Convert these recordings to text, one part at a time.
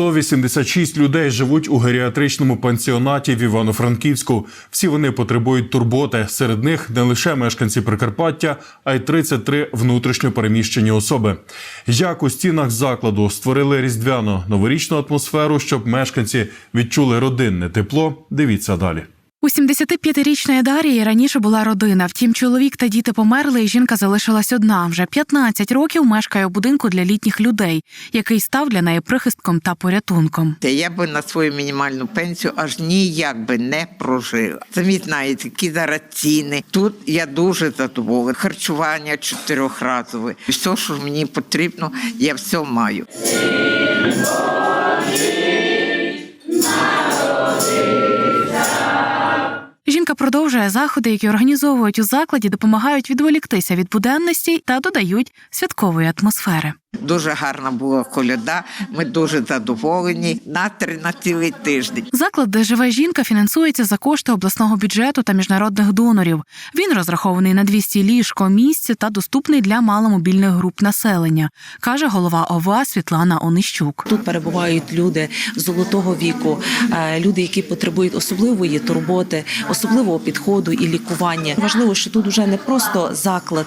186 людей живуть у геріатричному пансіонаті в Івано-Франківську. Всі вони потребують турботи. Серед них не лише мешканці Прикарпаття, а й 33 внутрішньо переміщені особи. Як у стінах закладу створили різдвяну новорічну атмосферу, щоб мешканці відчули родинне тепло. Дивіться далі. У 75-річної Дарії раніше була родина. Втім, чоловік та діти померли, і жінка залишилась одна. Вже 15 років мешкає у будинку для літніх людей, який став для неї прихистком та порятунком. Я би на свою мінімальну пенсію аж ніяк би не прожила. Самі знаєте, які зараз ціни. Тут я дуже задоволена. Харчування чотирьохразове. Все, що мені потрібно, я все маю. Продовжує заходи, які організовують у закладі, допомагають відволіктися від буденності та додають святкової атмосфери. Дуже гарна була коляда. Ми дуже задоволені. На цілий тиждень. Заклад, де живе жінка, фінансується за кошти обласного бюджету та міжнародних донорів. Він розрахований на 200 ліжко місць та доступний для маломобільних груп населення, каже голова ОВА Світлана Онищук. Тут перебувають люди золотого віку, е, люди, які потребують особливої турботи, особливого підходу і лікування. Важливо, що тут вже не просто заклад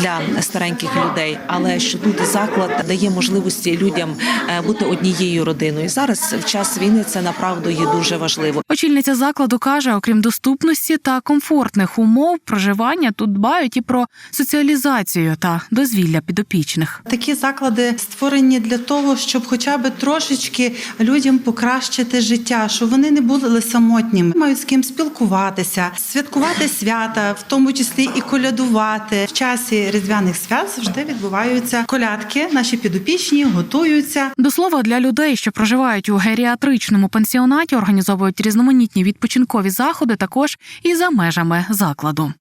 для стареньких людей, але що тут заклад дає можливості людям е, бути однією родиною. Зараз в час війни це направду є дуже важливо. Очільниця закладу каже, окрім доступності та комфортних умов проживання, тут дбають і про соціалізацію та дозвілля підопічних. Такі заклади створені для того, щоб хоча б трошечки людям покращити життя, щоб вони не були самотніми, мають з ким спілкуватися, святкувати свята, в тому числі і колядувати. В часі різдвяних свят завжди відбуваються колядки. Наші підопічні готуються. До слова, для людей, що проживають у геріатричному пансіонаті, організовують різноманітні відпочинкові заходи також і за межами закладу.